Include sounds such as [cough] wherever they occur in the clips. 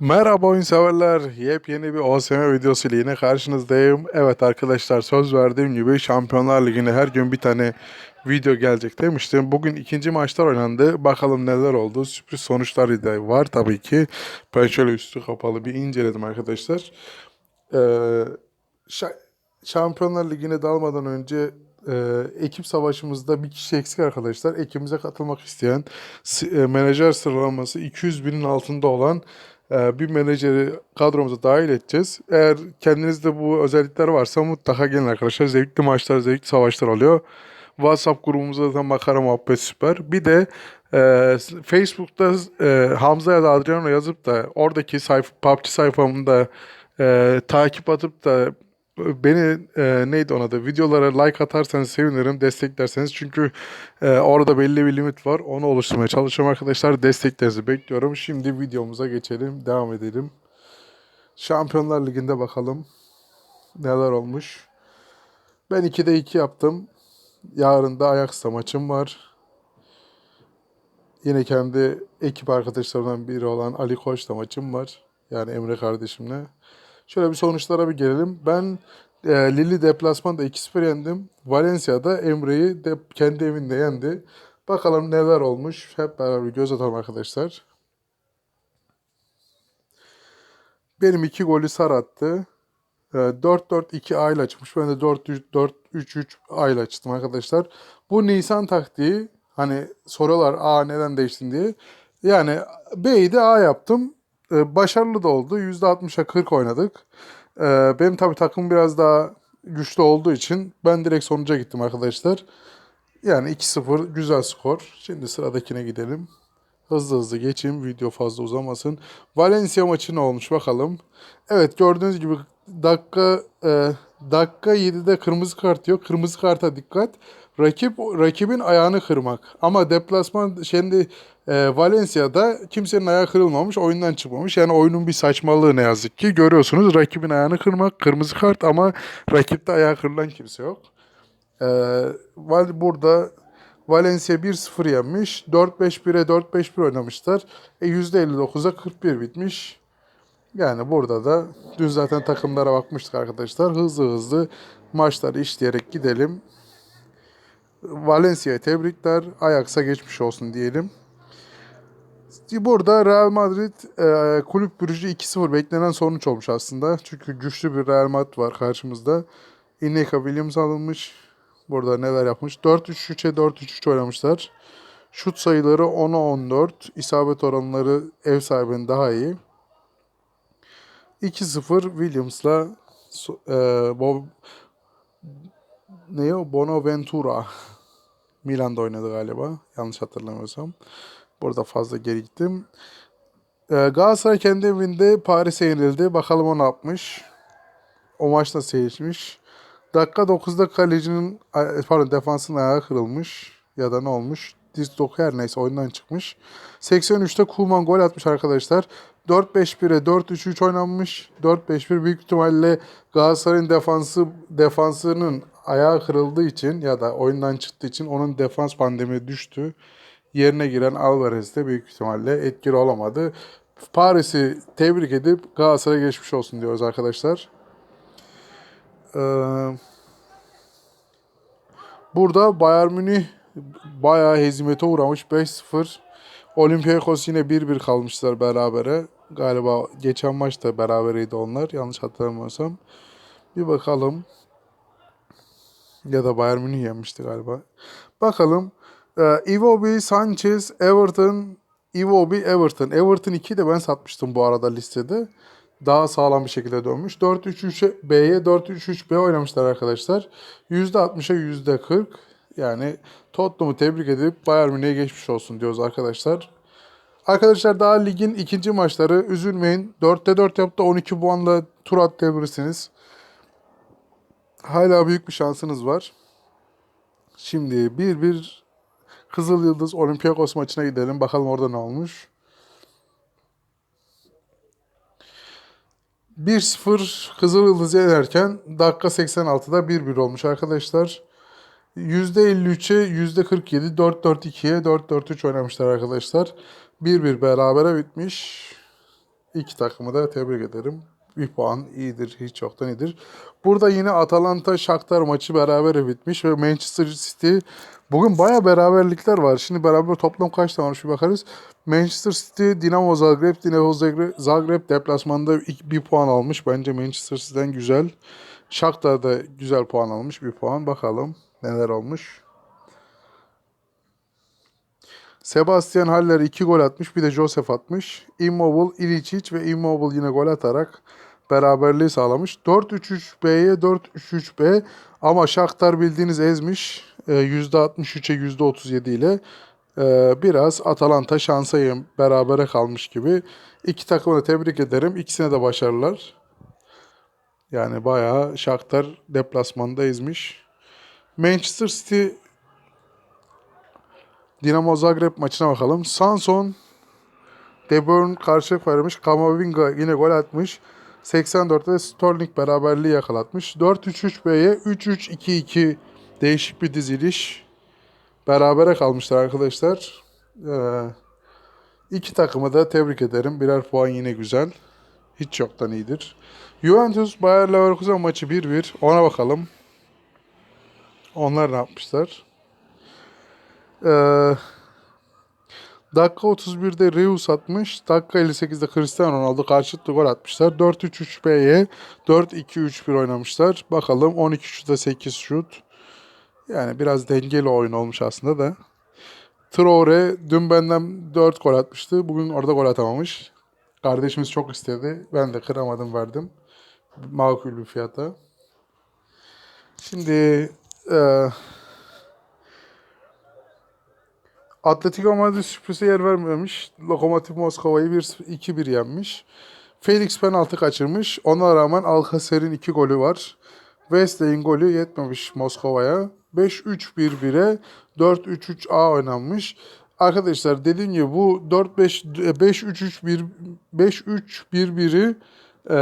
Merhaba oyun severler. Yepyeni bir OSM videosu ile yine karşınızdayım. Evet arkadaşlar söz verdiğim gibi Şampiyonlar Ligi'ne her gün bir tane video gelecek demiştim. Bugün ikinci maçlar oynandı. Bakalım neler oldu. Sürpriz sonuçlar da var tabii ki. Ben şöyle üstü kapalı bir inceledim arkadaşlar. Ee, şa- Şampiyonlar Ligi'ne dalmadan önce e, ekip savaşımızda bir kişi eksik arkadaşlar. Ekibimize katılmak isteyen e, menajer sıralaması 200 binin altında olan bir menajeri kadromuza dahil edeceğiz. Eğer kendinizde bu özellikler varsa mutlaka gelin arkadaşlar. Zevkli maçlar, zevkli savaşlar oluyor. WhatsApp grubumuzda da makara muhabbet süper. Bir de e, Facebook'ta e, Hamza ya da Adriano yazıp da oradaki sayfa, PUBG sayfamda e, takip atıp da beni e, neydi ona da videolara like atarsanız sevinirim desteklerseniz. Çünkü e, orada belli bir limit var. Onu oluşturmaya çalışıyorum arkadaşlar. Desteklerinizi bekliyorum. Şimdi videomuza geçelim devam edelim. Şampiyonlar Ligi'nde bakalım neler olmuş. Ben 2'de 2 yaptım. Yarın da Ajax'la maçım var. Yine kendi ekip arkadaşlarımdan biri olan Ali Koç'la maçım var. Yani Emre kardeşimle Şöyle bir sonuçlara bir gelelim. Ben e, Lille deplasmanda 2-0 yendim. Valencia'da Emre'yi de kendi evinde yendi. Bakalım neler olmuş. Hep beraber göz atalım arkadaşlar. Benim iki golü Sar attı. E, 4-4-2 A ile açmış. Ben de 4-3-3 A ile açtım arkadaşlar. Bu Nisan taktiği. Hani soruyorlar A neden değiştin diye. Yani B'yi de A yaptım. E, başarılı da oldu. %60'a 40 oynadık. E, benim tabii takım biraz daha güçlü olduğu için ben direkt sonuca gittim arkadaşlar. Yani 2-0 güzel skor. Şimdi sıradakine gidelim. Hızlı hızlı geçeyim. Video fazla uzamasın. Valencia maçı ne olmuş bakalım. Evet gördüğünüz gibi dakika e, dakika 7'de kırmızı kart yok. Kırmızı karta dikkat. Rakip rakibin ayağını kırmak. Ama deplasman şimdi e, Valencia'da kimsenin ayağı kırılmamış, oyundan çıkmamış. Yani oyunun bir saçmalığı ne yazık ki. Görüyorsunuz rakibin ayağını kırmak, kırmızı kart ama rakipte ayağı kırılan kimse yok. Val- burada Valencia 1-0 yenmiş. 4-5-1'e 4-5-1 oynamışlar. E, %59'a 41 bitmiş. Yani burada da dün zaten takımlara bakmıştık arkadaşlar. Hızlı hızlı maçları işleyerek gidelim. Valencia'ya tebrikler. Ajax'a geçmiş olsun diyelim. Burada Real Madrid e, kulüp bürücü 2-0 beklenen sonuç olmuş aslında. Çünkü güçlü bir Real Madrid var karşımızda. Ineka Williams alınmış. Burada neler yapmış? 4-3-3'e 4-3-3 oynamışlar. Şut sayıları 10'a 14. İsabet oranları ev sahibinin daha iyi. 2-0 Williams'la e, Bob, ne o? Bonaventura. [laughs] Milan'da oynadı galiba. Yanlış hatırlamıyorsam. Burada fazla geri gittim. E, Galatasaray kendi evinde Paris'e yenildi. Bakalım o ne yapmış. O maç nasıl. Dakika 9'da kalecinin pardon defansın ayağı kırılmış ya da ne olmuş? Diz doku her neyse oyundan çıkmış. 83'te Kuman gol atmış arkadaşlar. 4-5-1'e 4-3-3 oynanmış. 4-5-1 büyük ihtimalle Galatasaray'ın defansı defansının ayağı kırıldığı için ya da oyundan çıktığı için onun defans pandemi düştü. Yerine giren Alvarez de büyük ihtimalle etkili olamadı. Paris'i tebrik edip Galatasaray'a geçmiş olsun diyoruz arkadaşlar. Ee, burada Bayern Münih bayağı hezimete uğramış. 5-0. Olympiakos yine 1-1 kalmışlar berabere. Galiba geçen maçta berabereydi onlar. Yanlış hatırlamıyorsam. Bir bakalım. Ya da Bayern Münih yenmişti galiba. Bakalım. Ee, Iwobi, Sanchez, Everton, Iwobi, Everton. Everton 2'yi de ben satmıştım bu arada listede. Daha sağlam bir şekilde dönmüş. 4-3-3 B'ye 4-3-3 B oynamışlar arkadaşlar. %60'a %40. Yani Tottenham'ı tebrik edip Bayern Münih'e geçmiş olsun diyoruz arkadaşlar. Arkadaşlar daha ligin ikinci maçları üzülmeyin. 4'te 4 yaptı 12 puanla tur atlayabilirsiniz. Hala büyük bir şansınız var. Şimdi 1-1 Kızıl Yıldız Olympiakos maçına gidelim. Bakalım orada ne olmuş. 1-0 Kızıl Yıldız yenerken dakika 86'da 1-1 olmuş arkadaşlar. %53'e %47 4-4-2'ye 4-4-3 oynamışlar arkadaşlar. 1-1 berabere bitmiş. İki takımı da tebrik ederim. Bir puan iyidir, hiç yoktan iyidir. Burada yine Atalanta Shakhtar maçı beraber bitmiş ve Manchester City bugün baya beraberlikler var. Şimdi beraber toplam kaç tane var bir bakarız. Manchester City, Dinamo Zagreb, Dinamo Zagreb, Zagreb deplasmanda bir puan almış. Bence Manchester City'den güzel. Shakhtar da güzel puan almış. Bir puan. Bakalım neler olmuş. Sebastian Haller 2 gol atmış. Bir de Josef atmış. Immobile, Ilicic ve Immobile yine gol atarak beraberliği sağlamış. 4-3-3B'ye 4-3-3B ama Shakhtar bildiğiniz ezmiş. Ee, %63'e %37 ile. Ee, biraz Atalanta şansa berabere kalmış gibi. İki takımı da tebrik ederim. İkisine de başarılar. Yani bayağı Shakhtar deplasmanda ezmiş. Manchester City Dinamo Zagreb maçına bakalım. Sanson De Bruyne karşılık vermiş. Kamavinga yine gol atmış. 84'te Sterling beraberliği yakalatmış. 4-3-3B'ye 3-3-2-2 değişik bir diziliş. Berabere kalmışlar arkadaşlar. Ee, iki takımı da tebrik ederim. Birer puan yine güzel. Hiç yoktan iyidir. Juventus Bayer Leverkusen maçı 1-1. Ona bakalım. Onlar ne yapmışlar? Ee, dakika 31'de Reus atmış. Dakika 58'de Cristiano Ronaldo karşılıklı gol atmışlar. 4-3-3B'ye 4-2-3-1 oynamışlar. Bakalım 12 şuta 8 şut. Yani biraz dengeli oyun olmuş aslında da. Traore dün benden 4 gol atmıştı. Bugün orada gol atamamış. Kardeşimiz çok istedi. Ben de kıramadım verdim. Makul bir fiyata. Şimdi e, Atletico Madrid sürprize yer vermemiş. Lokomotiv Moskova'yı 1-2-1 yenmiş. Felix penaltı kaçırmış. Ona rağmen Alcacer'in 2 golü var. Wesley'in golü yetmemiş Moskova'ya. 5-3-1-1'e 4-3-3-A oynanmış. Arkadaşlar dediğim gibi bu 4-5 5-3-3-1 5-3-1-1'i e,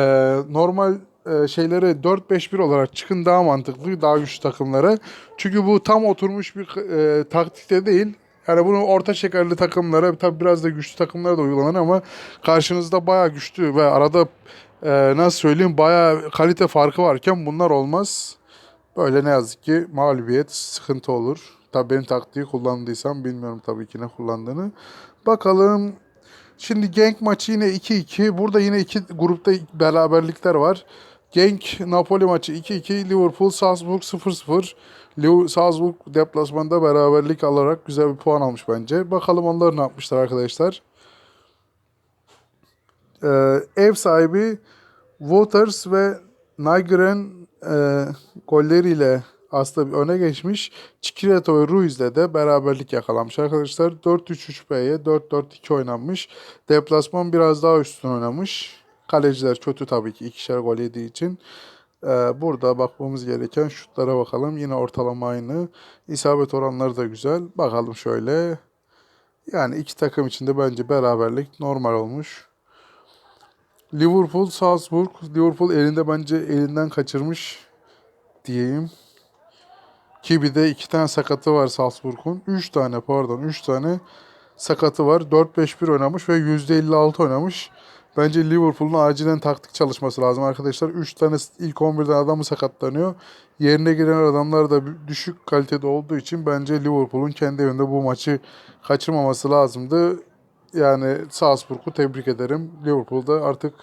normal e, şeylere 4-5-1 olarak çıkın daha mantıklı, daha güçlü takımlara. Çünkü bu tam oturmuş bir e, taktikte değil. Yani bunu orta şekerli takımlara, tabii biraz da güçlü takımlara da uygulanır ama karşınızda bayağı güçlü ve arada e, nasıl söyleyeyim bayağı kalite farkı varken bunlar olmaz. Böyle ne yazık ki mağlubiyet sıkıntı olur. Tabii benim taktiği kullandıysam bilmiyorum tabii ki ne kullandığını. Bakalım. Şimdi Genk maçı yine 2-2. Burada yine iki grupta beraberlikler var. Genk Napoli maçı 2-2. Liverpool Salzburg 0-0. Liv- Salzburg deplasmanda beraberlik alarak güzel bir puan almış bence. Bakalım onlar ne yapmışlar arkadaşlar. Ee, ev sahibi Waters ve Nigren e, golleriyle aslında öne geçmiş. Chiquinho ve Ruiz'le de beraberlik yakalamış arkadaşlar. 4-3-3B'ye 4-4-2 oynanmış. Deplasman biraz daha üstün oynamış. Kaleciler kötü tabii ki ikişer gol yediği için. Ee, burada bakmamız gereken şutlara bakalım. Yine ortalama aynı. İsabet oranları da güzel. Bakalım şöyle. Yani iki takım içinde bence beraberlik normal olmuş. Liverpool, Salzburg. Liverpool elinde bence elinden kaçırmış diyeyim. Ki bir de iki tane sakatı var Salzburg'un. Üç tane pardon. Üç tane sakatı var. 4-5-1 oynamış ve %56 oynamış. Bence Liverpool'un acilen taktik çalışması lazım arkadaşlar. 3 tane ilk 11'den adamı sakatlanıyor. Yerine giren adamlar da düşük kalitede olduğu için bence Liverpool'un kendi evinde bu maçı kaçırmaması lazımdı. Yani Salzburg'u tebrik ederim. Liverpool'da artık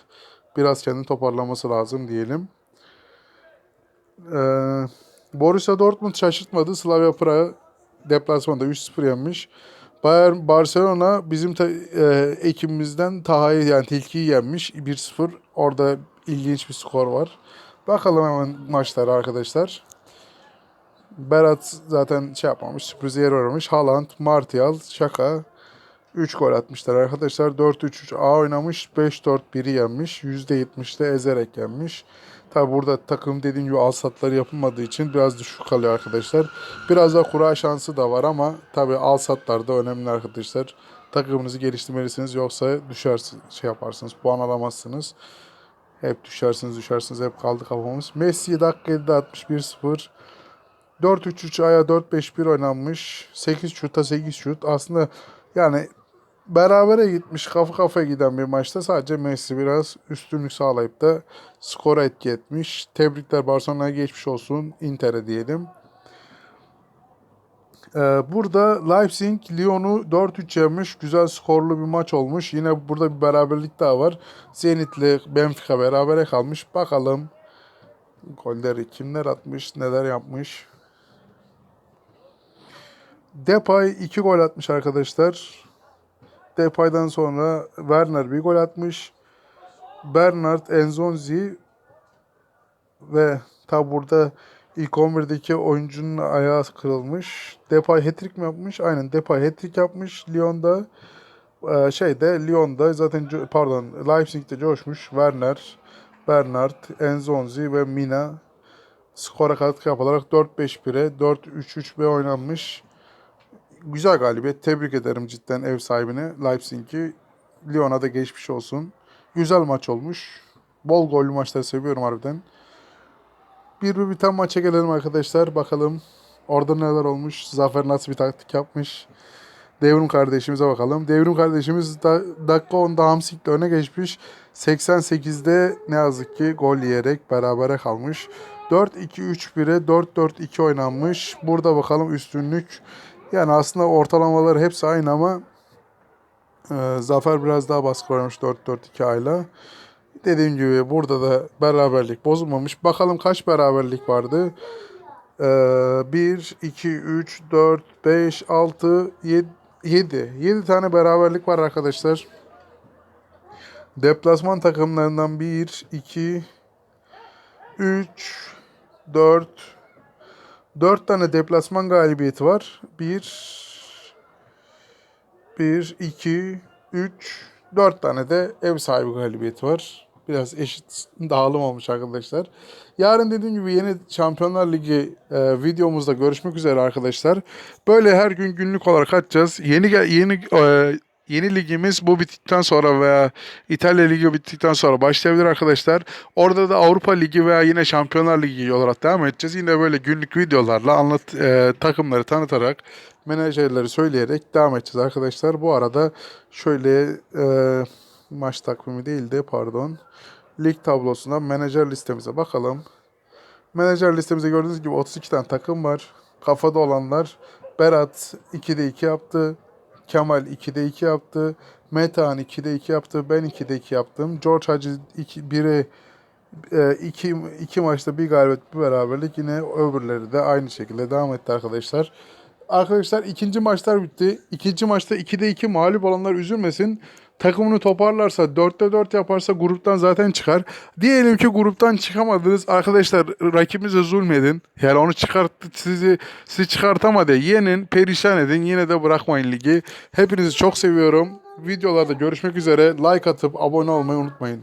biraz kendini toparlaması lazım diyelim. Ee, Borussia Dortmund şaşırtmadı. Slavia Praha deplasmanda 3-0 yenmiş. Bayern Barcelona bizim ta, e, ekibimizden Taha'yı yani Tilki'yi yenmiş 1-0. Orada ilginç bir skor var. Bakalım hemen maçlara arkadaşlar. Berat zaten şey yapmamış, sürpriz yer aramış. Haaland, Martial, Şaka 3 gol atmışlar arkadaşlar. 4-3-3 A oynamış, 5-4-1'i yenmiş. %70'de ezerek yenmiş. Tabi burada takım dediğim gibi alsatları yapılmadığı için biraz düşük kalıyor arkadaşlar. Biraz da kura şansı da var ama tabi alsatlar da önemli arkadaşlar. Takımınızı geliştirmelisiniz yoksa düşersiniz, şey yaparsınız, puan alamazsınız. Hep düşersiniz, düşersiniz. Hep kaldı kafamız. Messi dakika 7'de 61-0. 4-3-3 aya 4-5-1 oynanmış. 8 şuta 8 şut. Aslında yani berabere gitmiş kafa kafaya giden bir maçta sadece Messi biraz üstünlük sağlayıp da skora etki etmiş. Tebrikler Barcelona'ya geçmiş olsun Inter'e diyelim. Ee, burada Leipzig Lyon'u 4-3 yenmiş. Güzel skorlu bir maç olmuş. Yine burada bir beraberlik daha var. Zenit'le Benfica berabere kalmış. Bakalım golleri kimler atmış, neler yapmış. Depay 2 gol atmış arkadaşlar. Depay'dan sonra Werner bir gol atmış. Bernard, Enzonzi ve tabi burada ilk 11'deki oyuncunun ayağı kırılmış. Depay hat-trick mi yapmış? Aynen Depay hat-trick yapmış. Lyon'da e, şeyde Lyon'da zaten pardon Leipzig'te coşmuş. Werner, Bernard, Enzonzi ve Mina skora katkı yaparak 4-5-1'e 4-3-3-1 oynanmış. Güzel galibiyet. Tebrik ederim cidden ev sahibine Leipzig'i. Lyon'a da geçmiş olsun. Güzel maç olmuş. Bol gollü maçları seviyorum harbiden. Bir bir biten maça gelelim arkadaşlar. Bakalım orada neler olmuş. Zafer nasıl bir taktik yapmış. Devrim kardeşimize bakalım. Devrim kardeşimiz da, dakika 10'da Hamsik'le öne geçmiş. 88'de ne yazık ki gol yiyerek berabere kalmış. 4-2-3-1'e 4-4-2 oynanmış. Burada bakalım üstünlük. Yani aslında ortalamaları hepsi aynı ama e, Zafer biraz daha baskı oynamış 4-4-2 ayla. Dediğim gibi burada da beraberlik bozulmamış. Bakalım kaç beraberlik vardı? Ee, 1, 2, 3, 4, 5, 6, 7, 7. 7 tane beraberlik var arkadaşlar. Deplasman takımlarından 1, 2, 3, 4, 4 tane deplasman galibiyeti var. 1, 1, 2, 3, 4 tane de ev sahibi galibiyeti var. Biraz eşit dağılım olmuş arkadaşlar. Yarın dediğim gibi yeni Şampiyonlar Ligi e, videomuzda görüşmek üzere arkadaşlar. Böyle her gün günlük olarak atacağız. Yeni yeni e, yeni ligimiz bu bittikten sonra veya İtalya Ligi bittikten sonra başlayabilir arkadaşlar. Orada da Avrupa Ligi veya yine Şampiyonlar Ligi olarak devam edeceğiz. Yine böyle günlük videolarla anlat e, takımları tanıtarak menajerleri söyleyerek devam edeceğiz arkadaşlar. Bu arada şöyle e, maç takvimi değil de pardon lig tablosuna menajer listemize bakalım. Menajer listemizde gördüğünüz gibi 32 tane takım var. Kafada olanlar Berat 2'de 2 yaptı. Kemal 2'de 2 yaptı. Metehan 2'de 2 yaptı. Ben 2'de 2 yaptım. George Hacı 1'e 2 iki maçta bir galibiyet bir beraberlik yine öbürleri de aynı şekilde devam etti arkadaşlar. Arkadaşlar ikinci maçlar bitti. İkinci maçta 2'de 2 mağlup olanlar üzülmesin. Takımını toparlarsa 4'te 4 yaparsa gruptan zaten çıkar. Diyelim ki gruptan çıkamadınız. Arkadaşlar rakibinize zulmedin. Yani onu çıkarttı sizi sizi çıkartamadı. Yenin, perişan edin. Yine de bırakmayın ligi. Hepinizi çok seviyorum. Videolarda görüşmek üzere. Like atıp abone olmayı unutmayın.